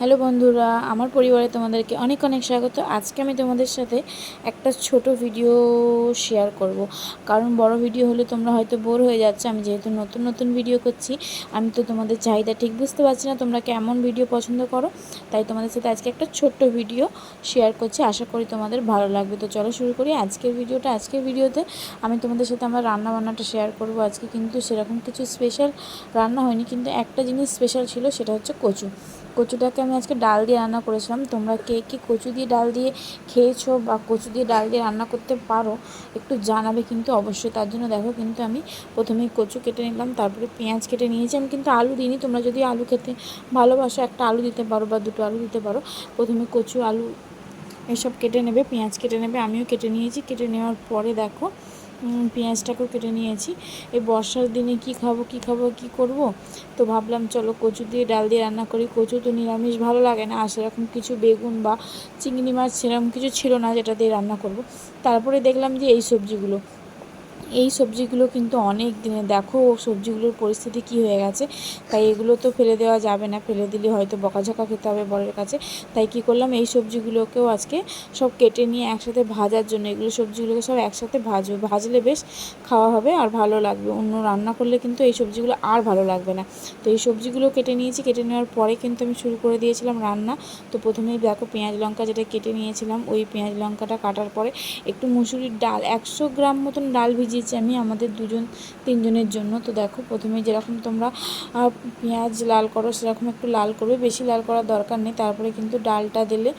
Hello বন্ধুরা, আমার পরিবারে তোমাদেরকে অনেক অনেক স্বাগত। আজকে আমি তোমাদের সাথে একটা ছোট ভিডিও শেয়ার করব। কারণ বড় ভিডিও হলে তোমরা হয়তো বোর হয়ে যাচ্ছে, আমি যেহেতু নতুন নতুন ভিডিও করছি, আমি তো তোমাদের চাহিদা ঠিক বুঝতে পারছি না তোমরা কেমন ভিডিও পছন্দ করো, তাই তোমাদের সাথে আজকে একটা ছোট্ট ভিডিও শেয়ার করছি। আশা করি তোমাদের ভালো লাগবে। তো চলো শুরু করি আজকের ভিডিওটা। আজকের ভিডিওতে আমি তোমাদের সাথে আমার রান্না বান্নাটা শেয়ার করব। আজকে কিন্তু সেরকম কিছু স্পেশাল রান্না হয়নি, কিন্তু একটা জিনিস স্পেশাল ছিল, সেটা হচ্ছে কচু। কচুটাকে আমি আজকে ডাল দিয়ে রান্না করেছিলাম। তোমরা কে কি কচু দিয়ে ডাল দিয়ে খেয়েছো বা কচু দিয়ে ডাল দিয়ে রান্না করতে পারো, একটু জানাবে কিন্তু অবশ্যই। তার জন্য দেখো কিন্তু আমি প্রথমে কচু কেটে নিলাম, তারপরে পেঁয়াজ কেটে নিয়েছি। আমি কিন্তু আলু দিইনি, তোমরা যদি আলু খেতে ভালোবাসো, একটা আলু দিতে পারো বা দুটো আলু দিতে পারো। প্রথমে কচু, আলু এসব কেটে নেবে, পেঁয়াজ কেটে নেবে, আমিও কেটে নিয়েছি। কেটে নেওয়ার পরে দেখো পেঁয়াজটাকেও কেটে নিয়েছি। এই বর্ষার দিনে কি খাব কি খাব, কি করব? তো ভাবলাম, চলো কচু দিয়ে ডাল দিয়ে রান্না করি। কচু তো নিরামিষ, ভালো লাগে না। আর সেরকম কিছু বেগুন বা চিংড়ি মাছ, সেরকম কিছু ছিল না যেটা দিয়ে রান্না করব। তারপরে দেখলাম যে এই সবজিগুলো এই সবজিগুলো কিন্তু অনেক দিনে দেখো সবজিগুলোর পরিস্থিতি কি হয়ে গেছে। তাই এগুলো তো ফেলে দেওয়া যাবে না, ফেলে দিলে হয়তো বকাঝকা খেতে হবে বরের কাছে। তাই কি করলাম, এই সবজিগুলোকেও আজকে সব কেটে নিয়ে একসাথে ভাজার জন্য, এগুলো সবজিগুলোকে সব একসাথে ভাজবে। ভাজলে বেশ খাওয়া হবে আর ভালো লাগবে। অন্য রান্না করলে কিন্তু এই সবজিগুলো আর ভালো লাগবে না। তো এই সবজিগুলো কেটে নিয়েছি, কেটে নেওয়ার পরে কিন্তু আমি শুরু করে দিয়েছিলাম রান্না। তো প্রথমেই দেখো পেঁয়াজ লঙ্কা যেটা কেটে নিয়েছিলাম, ওই পেঁয়াজ লঙ্কাটা কাটার পরে একটু মুসুরির ডাল, একশো গ্রাম মতন ডাল ভিজিয়েছি আমি, আমাদের দুজন, তিনজনের জন্য। তো দেখো, প্রথমে যেরকম তোমরা পেঁয়াজ লাল করো, সেরকম একটু লাল করবে। বেশি লাল করার দরকার নেই। তারপরে কিন্তু ডালটা দিলে,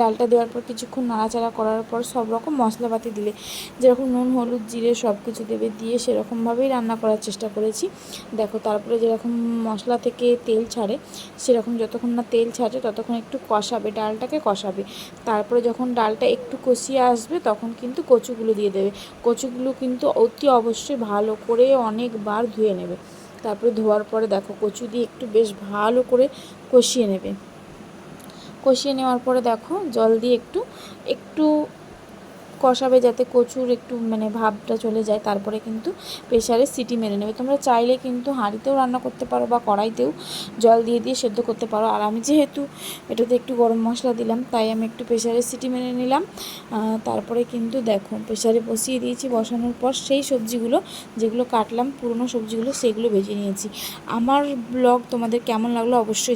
ডালটা দেওয়ার পর কিছুক্ষণ নাড়াচাড়া করার পর সব রকম মশলাপাতি দিলে, যেরকম নুন, হলুদ, জিরে সব কিছু দেবে দিয়ে সেরকমভাবেই রান্না করার চেষ্টা করেছি। দেখো, তারপরে যেরকম মশলা থেকে তেল ছাড়ে, সেরকম যতক্ষণ না তেল ছাড়ে, ততক্ষণ একটু কষাবে, ডালটাকে কষাবে। তারপরে যখন ডালটা একটু কষিয়ে আসবে, তখন কিন্তু কচুগুলো দিয়ে দেবে। কচুগুলো কিন্তু অতি অবশ্যই ভালো করে অনেকবার ধুয়ে নেবে। তারপরে ধোয়ার পরে দেখো কচু দিয়ে একটু বেশ ভালো করে কষিয়ে নেবে। কষিয়ে নেওয়ার পরে দেখো জল দিয়ে একটু একটু কষাবে যাতে কচুর একটু মানে ভাবটা চলে যায়, তারপরে কিন্তু প্রেশারে সিটি মেরে নেবে। তোমরা চাইলে কিন্তু হাঁড়িতেও রান্না করতে পারো বা কড়াইতেও জল দিয়ে দিয়ে সেদ্ধ করতে পারো। আর আমি যেহেতু এটাতে একটু গরম মশলা দিলাম, তাই আমি একটু প্রেশারে সিটি মেরে নিলাম। তারপরে কিন্তু দেখো প্রেশারে বসিয়ে দিয়েছি, বসানোর পর সেই সবজিগুলো যেগুলো কাটলাম, পুরনো সবজিগুলো, সেগুলো ভেজে নিয়েছি। আমার ব্লগ তোমাদের কেমন লাগল অবশ্যই